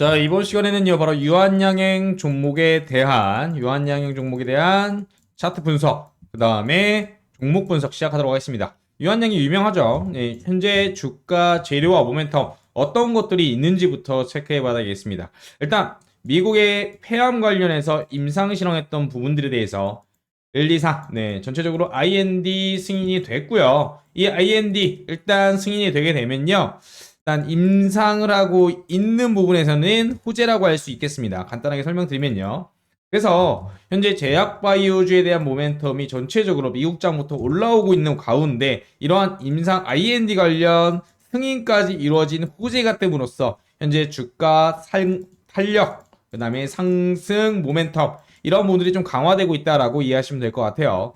자, 이번 시간에는요, 바로 유한양행 종목에 대한, 유한양행 종목에 대한 차트 분석, 그 다음에 종목 분석 시작하도록 하겠습니다. 유한양이 유명하죠. 네, 현재 주가 재료와 모멘텀, 어떤 것들이 있는지부터 체크해 봐야겠습니다. 일단, 미국의 폐암 관련해서 임상 실험했던 부분들에 대해서 1, 2, 4, 네, 전체적으로 IND 승인이 됐고요. 이 IND 일단 승인이 되게 되면요. 일단 임상을 하고 있는 부분에서는 호재라고 할 수 있겠습니다. 간단하게 설명드리면요. 그래서 현재 제약바이오주에 대한 모멘텀이 전체적으로 미국장부터 올라오고 있는 가운데 이러한 임상 IND 관련 승인까지 이루어진 호재가 뜸으로써 현재 주가 살, 탄력, 그 다음에 상승 모멘텀 이런 부분들이 좀 강화되고 있다라고 이해하시면 될 것 같아요.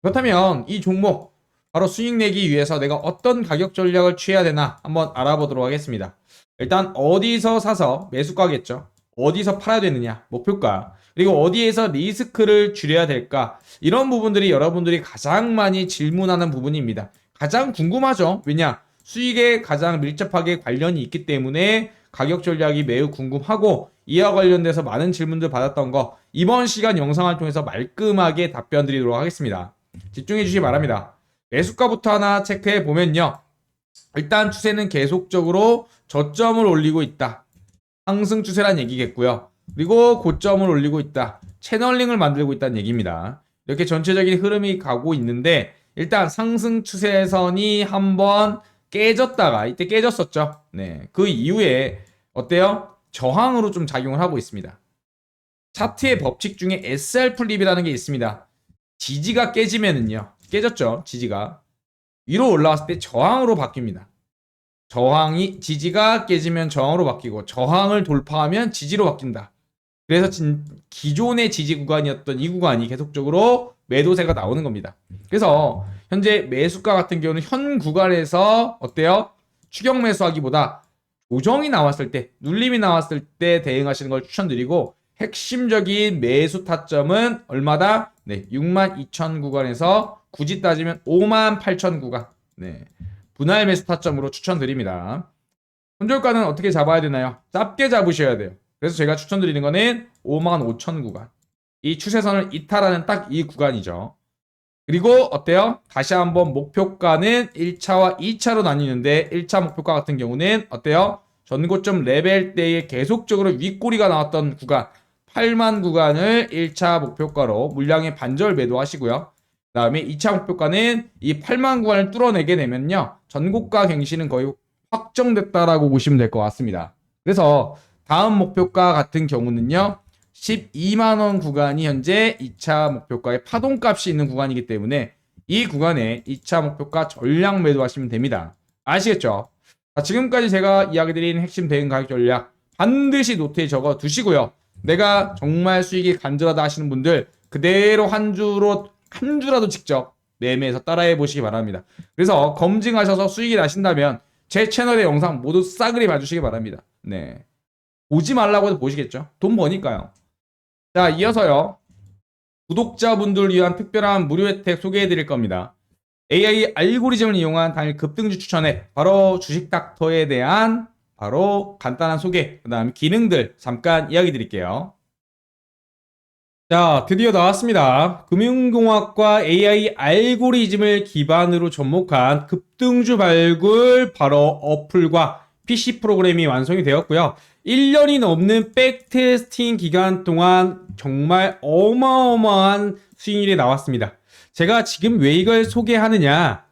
그렇다면 이 종목 바로 수익 내기 위해서 내가 어떤 가격 전략을 취해야 되나 한번 알아보도록 하겠습니다. 일단 어디서 사서 매수가겠죠. 어디서 팔아야 되느냐, 목표가. 그리고 어디에서 리스크를 줄여야 될까. 이런 부분들이 여러분들이 가장 많이 질문하는 부분입니다. 가장 궁금하죠. 왜냐? 수익에 가장 밀접하게 관련이 있기 때문에 가격 전략이 매우 궁금하고 이와 관련돼서 많은 질문들 받았던 거 이번 시간 영상을 통해서 말끔하게 답변 드리도록 하겠습니다. 집중해 주시기 바랍니다. 매수가부터 하나 체크해 보면요. 일단 추세는 계속적으로 저점을 올리고 있다. 상승 추세란 얘기겠고요. 그리고 고점을 올리고 있다. 채널링을 만들고 있다는 얘기입니다. 이렇게 전체적인 흐름이 가고 있는데 일단 상승 추세선이 한번 깨졌다가 이때 깨졌었죠. 네. 그 이후에 어때요? 저항으로 좀 작용을 하고 있습니다. 차트의 법칙 중에 SR 플립이라는 게 있습니다. 지지가 깨지면은요. 깨졌죠. 지지가. 위로 올라왔을 때 저항으로 바뀝니다. 저항이 지지가 깨지면 저항으로 바뀌고 저항을 돌파하면 지지로 바뀐다. 그래서 진, 기존의 지지 구간이었던 이 구간이 계속적으로 매도세가 나오는 겁니다. 그래서 현재 매수가 같은 경우는 현 구간에서 어때요? 추격 매수하기보다 조정이 나왔을 때, 눌림이 나왔을 때 대응하시는 걸 추천드리고 핵심적인 매수 타점은 얼마다? 네, 62,000 구간에서 굳이 따지면 58,000 구간. 네. 분할 매수 타점으로 추천드립니다. 손절가는 어떻게 잡아야 되나요? 짧게 잡으셔야 돼요. 그래서 제가 추천드리는 거는 55,000 구간. 이 추세선을 이탈하는 딱 이 구간이죠. 그리고 어때요? 다시 한번 목표가는 1차와 2차로 나뉘는데 1차 목표가 같은 경우는 어때요? 전고점 레벨 때에 계속적으로 윗꼬리가 나왔던 구간 8만 구간을 1차 목표가로 물량의 반절 매도하시고요. 그 다음에 2차 목표가는 이 8만 구간을 뚫어내게 되면요. 전고가 갱신은 거의 확정됐다라고 보시면 될 것 같습니다. 그래서 다음 목표가 같은 경우는요. 12만원 구간이 현재 2차 목표가의 파동값이 있는 구간이기 때문에 이 구간에 2차 목표가 전량 매도하시면 됩니다. 아시겠죠? 자, 지금까지 제가 이야기 드린 핵심 대응 가격 전략 반드시 노트에 적어 두시고요. 내가 정말 수익이 간절하다 하시는 분들 그대로 한 주로 한 주라도 직접 매매해서 따라해 보시기 바랍니다. 그래서 검증하셔서 수익이 나신다면 제 채널의 영상 모두 싸그리 봐주시기 바랍니다. 네. 보지 말라고 해도 보시겠죠? 돈 버니까요. 자, 이어서요. 구독자분들 위한 특별한 무료 혜택 소개해 드릴 겁니다. AI 알고리즘을 이용한 단일 급등주 추천에 바로 주식 닥터에 대한 바로 간단한 소개, 그 다음 기능들 잠깐 이야기 드릴게요. 자, 드디어 나왔습니다. 금융공학과 AI 알고리즘을 기반으로 접목한 급등주 발굴 바로 어플과 PC 프로그램이 완성이 되었고요. 1년이 넘는 백테스팅 기간 동안 정말 어마어마한 수익률이 나왔습니다. 제가 지금 왜 이걸 소개하느냐?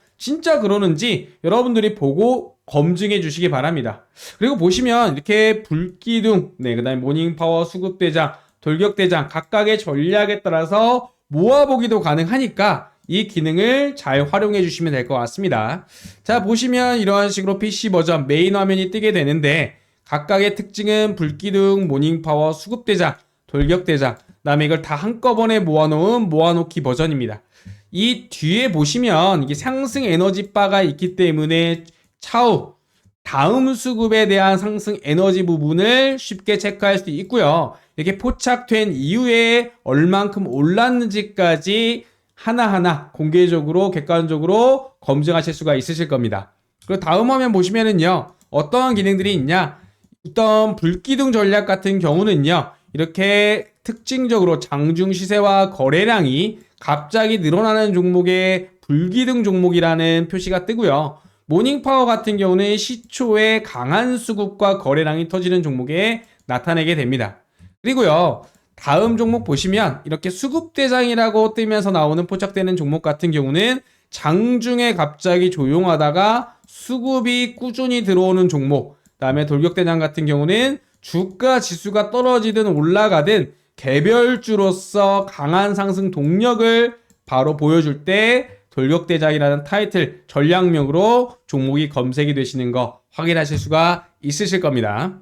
진짜 그러는지 여러분들이 보고 검증해 주시기 바랍니다. 그리고 보시면 이렇게 불기둥, 네, 그 다음에 모닝파워, 수급대장, 돌격대장 각각의 전략에 따라서 모아보기도 가능하니까 이 기능을 잘 활용해 주시면 될 것 같습니다. 자, 보시면 이러한 식으로 PC 버전 메인 화면이 뜨게 되는데 각각의 특징은 불기둥, 모닝파워, 수급대장, 돌격대장, 그 다음에 이걸 다 한꺼번에 모아놓은 모아놓기 버전입니다. 이 뒤에 보시면 이게 상승 에너지 바가 있기 때문에 차후 다음 수급에 대한 상승 에너지 부분을 쉽게 체크할 수 있고요. 이렇게 포착된 이후에 얼만큼 올랐는지까지 하나하나 공개적으로 객관적으로 검증하실 수가 있으실 겁니다. 그리고 다음 화면 보시면은요. 어떠한 기능들이 있냐? 어떤 불기둥 전략 같은 경우는요. 이렇게 특징적으로 장중 시세와 거래량이 갑자기 늘어나는 종목의 불기둥 종목이라는 표시가 뜨고요. 모닝파워 같은 경우는 시초에 강한 수급과 거래량이 터지는 종목에 나타내게 됩니다. 그리고요. 다음 종목 보시면 이렇게 수급 대장이라고 뜨면서 나오는 포착되는 종목 같은 경우는 장중에 갑자기 조용하다가 수급이 꾸준히 들어오는 종목, 그다음에 돌격대장 같은 경우는 주가 지수가 떨어지든 올라가든 개별주로서 강한 상승 동력을 바로 보여줄 때 돌격대장이라는 타이틀 전략명으로 종목이 검색이 되시는 거 확인하실 수가 있으실 겁니다.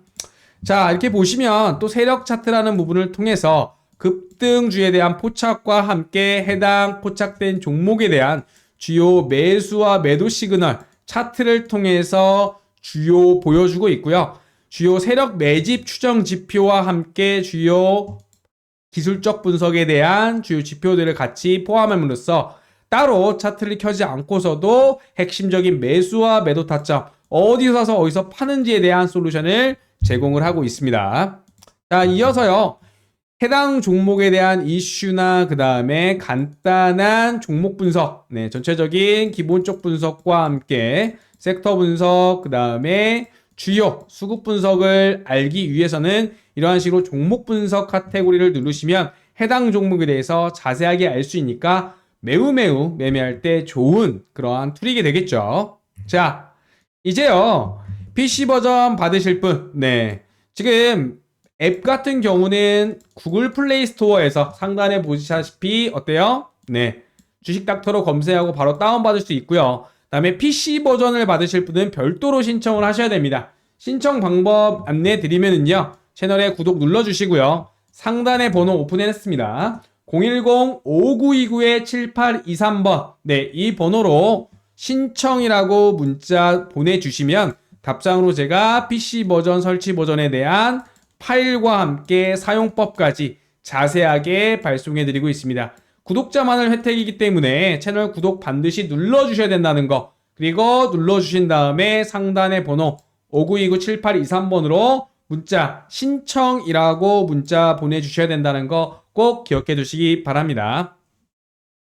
자, 이렇게 보시면 또 세력 차트라는 부분을 통해서 급등주에 대한 포착과 함께 해당 포착된 종목에 대한 주요 매수와 매도 시그널 차트를 통해서 주요 보여주고 있고요. 주요 세력 매집 추정 지표와 함께 주요 기술적 분석에 대한 주요 지표들을 같이 포함함으로써 따로 차트를 켜지 않고서도 핵심적인 매수와 매도 타점 어디서 사서 어디서 파는지에 대한 솔루션을 제공을 하고 있습니다. 자, 이어서요. 해당 종목에 대한 이슈나 그 다음에 간단한 종목 분석, 네, 전체적인 기본적 분석과 함께 섹터 분석, 그 다음에 주요 수급 분석을 알기 위해서는 이러한 식으로 종목 분석 카테고리를 누르시면 해당 종목에 대해서 자세하게 알 수 있으니까 매우 매우 매매할 때 좋은 그러한 툴이게 되겠죠. 자, 이제요. PC 버전 받으실 분, 네. 지금 앱 같은 경우는 구글 플레이 스토어에서 상단에 보시다시피 어때요? 네. 주식 닥터로 검색하고 바로 다운받을 수 있고요. 다음에 PC 버전을 받으실 분은 별도로 신청을 하셔야 됩니다. 신청 방법 안내 드리면은요. 채널에 구독 눌러주시고요. 상단에 번호 오픈했습니다. 010-5929-7823번. 네, 이 번호로 신청이라고 문자 보내주시면 답장으로 제가 PC 버전 설치 버전에 대한 파일과 함께 사용법까지 자세하게 발송해 드리고 있습니다. 구독자만을 혜택이기 때문에 채널 구독 반드시 눌러주셔야 된다는 거 그리고 눌러주신 다음에 상단의 번호 5929-7823번으로 문자 신청이라고 문자 보내주셔야 된다는 거 꼭 기억해 두시기 바랍니다.